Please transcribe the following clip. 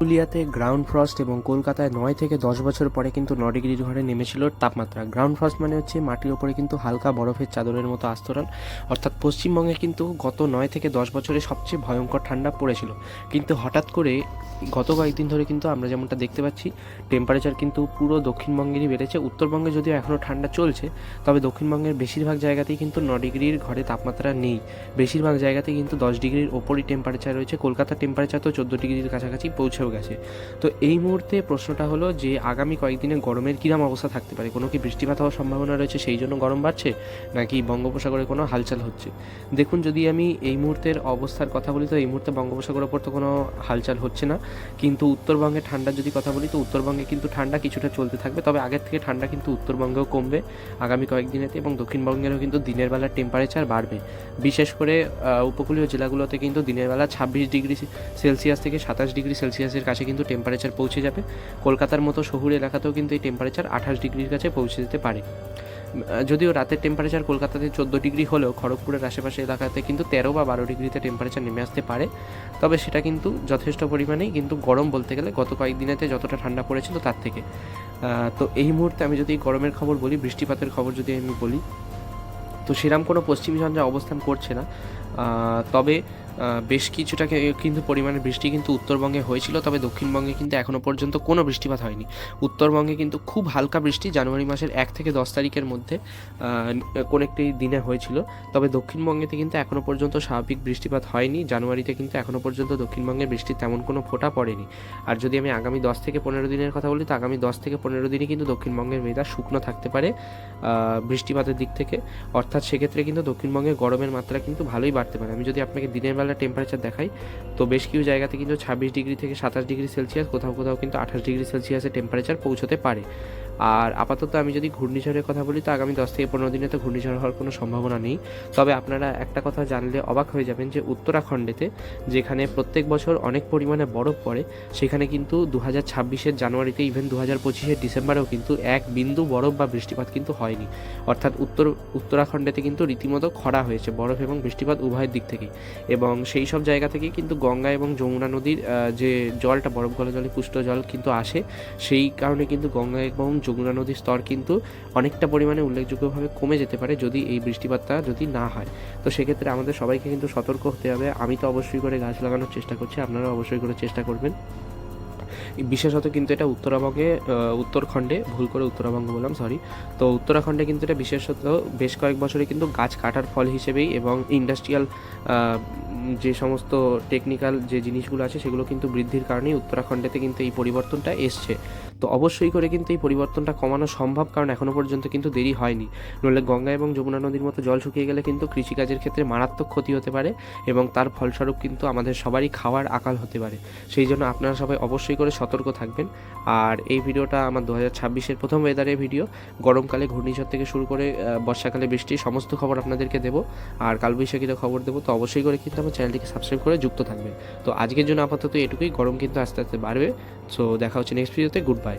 পুরুলিয়াতে ground frost এবং কলকাতায় নয় থেকে দশ বছর পরে কিন্তু ন ডিগ্রির ঘরে নেমেছিল তাপমাত্রা। গ্রাউন্ড ফ্রস্ট মানে হচ্ছে মাটির ওপরে কিন্তু হালকা বরফের চাদরের মতো আস্তরণ। অর্থাৎ পশ্চিমবঙ্গে কিন্তু গত নয় থেকে দশ বছরে সবচেয়ে ভয়ঙ্কর ঠান্ডা পড়েছিল। কিন্তু হঠাৎ করে গত কয়েকদিন ধরে কিন্তু আমরা যেমনটা দেখতে পাচ্ছি টেম্পারেচার কিন্তু পুরো দক্ষিণবঙ্গেরই বেড়েছে। উত্তরবঙ্গে যদিও এখনও ঠান্ডা চলছে, তবে দক্ষিণবঙ্গের বেশিরভাগ জায়গাতেই কিন্তু ন ডিগ্রির ঘরে তাপমাত্রা নেই। বেশিরভাগ জায়গাতেই কিন্তু দশ ডিগ্রির ওপরই টেম্পারেচার রয়েছে। কলকাতার টেম্পারেচার তো চোদ্দ ডিগ্রির কাছাকাছি পৌঁছেও গেছে তো এই মুহূর্তে প্রশ্নটা হলো যে আগামী কয়েকদিনে গরমের কিরম অবস্থা থাকতে পারে? কোনো কি বৃষ্টিপাত হওয়ার সম্ভাবনা রয়েছে সেই জন্য গরম বাড়ছে, নাকি বঙ্গোপসাগরে কোনো হালচাল হচ্ছে? দেখুন, যদি আমি এই মুহূর্তের অবস্থার কথা বলি, তো এই মুহূর্তে বঙ্গোপসাগরের ওপর তো কোনো হালচাল হচ্ছে না। কিন্তু উত্তরবঙ্গে ঠান্ডার যদি কথা বলি, তো উত্তরবঙ্গে কিন্তু ঠান্ডা কিছুটা চলতে থাকবে। তবে আগের থেকে ঠান্ডা কিন্তু উত্তরবঙ্গেও কমবে আগামী কয়েকদিনেতে এবং দক্ষিণবঙ্গেরও কিন্তু দিনের বেলার টেম্পারেচার বাড়বে। বিশেষ করে উপকূলীয় জেলাগুলোতে কিন্তু দিনের বেলা ছাব্বিশ ডিগ্রি সেলসিয়াস থেকে সাতাশ ডিগ্রি সেলসিয়াসের কাছে কিন্তু টেম্পারেচার পৌঁছে যাবে। কলকাতার মতো শহুর এলাকাতেও কিন্তু এই টেম্পারেচার আঠাশ ডিগ্রির কাছে পৌঁছে যেতে পারে। যদিও রাতের টেম্পারেচার কলকাতাতে চোদ্দ ডিগ্রি হলেও খড়গপুরের আশেপাশে এলাকাতে কিন্তু তেরো বা বারো ডিগ্রিতে টেম্পারেচার নেমে আসতে পারে। তবে সেটা কিন্তু যথেষ্ট পরিমাণেই কিন্তু গরম বলতে গেলে গত কয়েকদিনেতে যতটা ঠান্ডা পড়েছিল তার থেকে। তো এই মুহূর্তে আমি যদি গরমের খবর বলি, বৃষ্টিপাতের খবর যদি আমি বলি, তো সেরকম কোনো পশ্চিমী ঝঞ্ঝা অবস্থান করছে না। তবে বেশ কিছুটা কে- কিন্তু পরিমাণে বৃষ্টি কিন্তু উত্তরবঙ্গে হয়েছিল, তবে দক্ষিণবঙ্গে কিন্তু এখনও পর্যন্ত কোনো বৃষ্টিপাত হয়নি। উত্তরবঙ্গে কিন্তু খুব হালকা বৃষ্টি, জানুয়ারি মাসের এক থেকে দশ তারিখের মধ্যে কোনো একটি দিনে হয়েছিল। তবে দক্ষিণবঙ্গেতে কিন্তু এখনও পর্যন্ত স্বাভাবিক বৃষ্টিপাত হয়নি, জানুয়ারিতে কিন্তু এখনও পর্যন্ত দক্ষিণবঙ্গে বৃষ্টি তেমন কোনো ফোঁটা পড়েনি। আর যদি আমি আগামী দশ থেকে পনেরো দিনের কথা বলি, তো আগামী দশ থেকে পনেরো দিনই কিন্তু দক্ষিণবঙ্গের ওয়েদার শুকনো থাকতে পারে বৃষ্টিপাতের দিক থেকে। অর্থাৎ সেক্ষেত্রে কিন্তু দক্ষিণবঙ্গে গরমের মাত্রা কিন্তু ভালোই বাড়তে পারে। আমি যদি আপনাকে দিনের বেলা টেম্পারেচার দেখাই। তো বেশ কিছু জায়গাতে কিন্তু ছাব্বিশ ডিগ্রি থেকে সাতাশ ডিগ্রি সেলসিয়াস, কোথাও কোথাও কিন্তু আঠাশ ডিগ্রি সেলসিয়াসে টেম্পারেচার পৌঁছতে পারে। আর আপাতত আমি যদি ঘূর্ণিঝড়ের কথা বলি, তো আগামী দশ থেকে পনেরো দিনে তো ঘূর্ণিঝড় হওয়ার কোনো সম্ভাবনা নেই। তবে আপনারা একটা কথা জানলে অবাক হয়ে যাবেন যে উত্তরাখণ্ডেতে, যেখানে প্রত্যেক বছর অনেক পরিমাণে বরফ পড়ে, সেখানে কিন্তু দু হাজার ছাব্বিশের জানুয়ারিতে ইভেন দু হাজার পঁচিশের ডিসেম্বরেও কিন্তু এক বিন্দু বরফ বা বৃষ্টিপাত কিন্তু হয়নি। অর্থাৎ উত্তর, উত্তরাখণ্ডেতে কিন্তু রীতিমতো খরা হয়েছে, বরফ এবং বৃষ্টিপাত উভয়ের দিক থেকেই। এবং সেই সব জায়গা থেকেই কিন্তু গঙ্গা এবং যমুনা নদীর যে জলটা, বরফ গলা জলে পুষ্ট জল কিন্তু আসে, সেই কারণে কিন্তু গঙ্গা এবং যমুনা নদীর স্তর কিন্তু অনেকটা পরিমাণে উল্লেখযোগ্যভাবে কমে যেতে পারে যদি এই বৃষ্টিপাতটা যদি না হয়। তো সেক্ষেত্রে আমাদের সবাইকে কিন্তু সতর্ক হতে হবে। আমি তো অবশ্যই করে গাছ লাগানোর চেষ্টা করছি, আপনারাও অবশ্যই করে চেষ্টা করবেন। বিশেষত কিন্তু এটা উত্তরাবঙ্গে উত্তরখণ্ডে, ভুল করে উত্তরাবঙ্গ বললাম সরি তো উত্তরাখণ্ডে কিন্তু এটা বিশেষত বেশ কয়েক বছরে কিন্তু গাছ কাটার ফল হিসেবেই এবং ইন্ডাস্ট্রিয়াল যে সমস্ত টেকনিক্যাল যে জিনিসগুলো আছে সেগুলো কিন্তু বৃদ্ধির কারণেই উত্তরাখণ্ডেতে কিন্তু এই পরিবর্তনটা এসছে। তো অবশ্যই করে কিন্তু এই পরিবর্তনটা কমানো সম্ভব, কারণ এখনও পর্যন্ত কিন্তু দেরি হয়নি। নইলে গঙ্গা এবং যমুনা নদীর মতো জল শুকিয়ে গেলে কিন্তু কৃষিকাজের ক্ষেত্রে মারাত্মক ক্ষতি হতে পারে এবং তার ফলস্বরূপ কিন্তু আমাদের সবারই খাওয়ার আকাল হতে পারে। সেই জন্য আপনারা সবাই অবশ্যই করে সতর্ক থাকবেন। আর এই ভিডিওটা আমার দু হাজার ছাব্বিশের প্রথম ওয়েদারের ভিডিও গরমকালে ঘূর্ণিঝড় থেকে শুরু করে বর্ষাকালে বৃষ্টি, সমস্ত খবর আপনাদেরকে দেবো। আর কালবৈশাখীরও খবর দেবো, তো অবশ্যই করে কিন্তু আমার চ্যানেলটিকে সাবস্ক্রাইব করে যুক্ত থাকবে। তো আজকের জন্য আপাতত এটুকুই। গরম কিন্তু আস্তে আস্তে বাড়বে। সো দেখা হচ্ছে নেক্সট ভিডিওতে গুড বাই